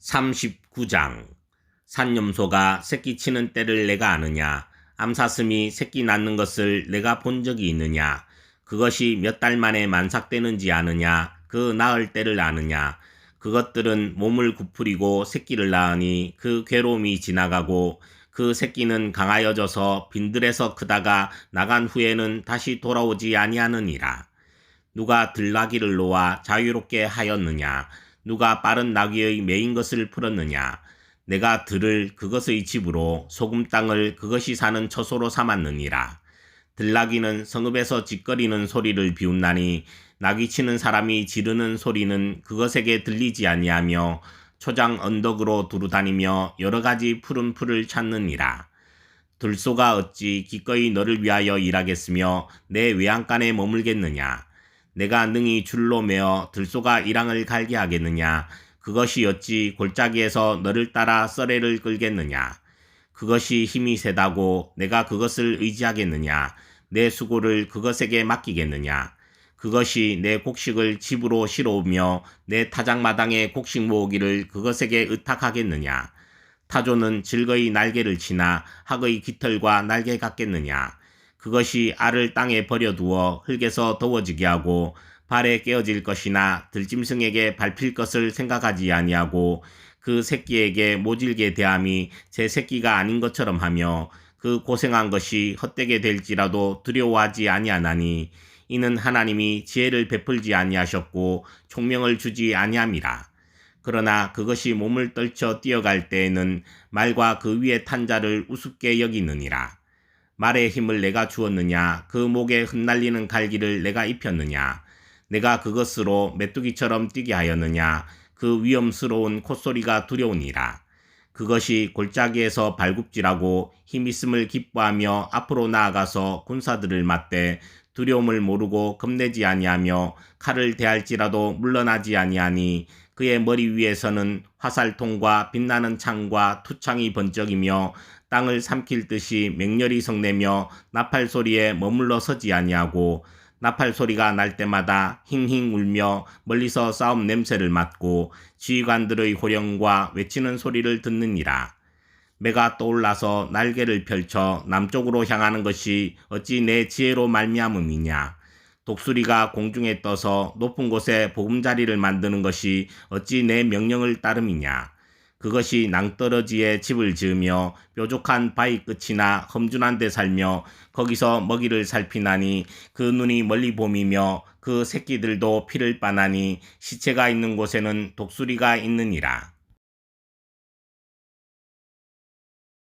39장. 산염소가 새끼 치는 때를 내가 아느냐? 암사슴이 새끼 낳는 것을 내가 본 적이 있느냐? 그것이 몇 달 만에 만삭되는지 아느냐? 그 낳을 때를 아느냐? 그것들은 몸을 구부리고 새끼를 낳으니 그 괴로움이 지나가고 그 새끼는 강하여져서 빈들에서 크다가 나간 후에는 다시 돌아오지 아니하느니라. 누가 들나귀를 놓아 자유롭게 하였느냐 누가 빠른 나귀의 메인 것을 풀었느냐? 내가 들을 그것의 집으로 소금 땅을 그것이 사는 처소로 삼았느니라. 들나귀는 성읍에서 짓거리는 소리를 비웃나니 나귀 치는 사람이 지르는 소리는 그것에게 들리지 아니하며 초장 언덕으로 두루다니며 여러 가지 푸른 풀을 찾느니라. 들소가 어찌 기꺼이 너를 위하여 일하겠으며 내 외양간에 머물겠느냐 내가 능히 줄로 매어 들소가 이랑을 갈게 하겠느냐? 그것이 어찌 골짜기에서 너를 따라 썰애를 끌겠느냐? 그것이 힘이 세다고 내가 그것을 의지하겠느냐? 내 수고를 그것에게 맡기겠느냐? 그것이 내 곡식을 집으로 실어오며 내 타작마당에 곡식 모으기를 그것에게 의탁하겠느냐? 타조는 즐거이 날개를 치나 학의 깃털과 날개 같겠느냐 그것이 알을 땅에 버려두어 흙에서 더워지게 하고 발에 깨어질 것이나 들짐승에게 밟힐 것을 생각하지 아니하고 그 새끼에게 모질게 대함이 제 새끼가 아닌 것처럼 하며 그 고생한 것이 헛되게 될지라도 두려워하지 아니하나니 이는 하나님이 지혜를 베풀지 아니하셨고 총명을 주지 아니함이라. 그러나 그것이 몸을 떨쳐 뛰어갈 때에는 말과 그 위에 탄 자를 우습게 여기느니라. 말의 힘을 내가 주었느냐? 그 목에 흩날리는 갈기를 내가 입혔느냐? 내가 그것으로 메뚜기처럼 뛰게 하였느냐? 그 위험스러운 콧소리가 두려우니라. 그것이 골짜기에서 발굽질하고 힘있음을 기뻐하며 앞으로 나아가서 군사들을 맞대 두려움을 모르고 겁내지 아니하며 칼을 대할지라도 물러나지 아니하니 그의 머리 위에서는 화살통과 빛나는 창과 투창이 번쩍이며 땅을 삼킬 듯이 맹렬히 성내며 나팔 소리에 머물러 서지 아니하고 나팔 소리가 날 때마다 힝힝 울며 멀리서 싸움 냄새를 맡고 지휘관들의 호령과 외치는 소리를 듣느니라. 매가 떠올라서 날개를 펼쳐 남쪽으로 향하는 것이 어찌 내 지혜로 말미암음이냐. 독수리가 공중에 떠서 높은 곳에 보금자리를 만드는 것이 어찌 내 명령을 따름이냐. 그것이 낭떠러지에 집을 지으며 뾰족한 바위 끝이나 험준한 데 살며 거기서 먹이를 살피나니 그 눈이 멀리 봄이며 그 새끼들도 피를 빠나니 시체가 있는 곳에는 독수리가 있느니라.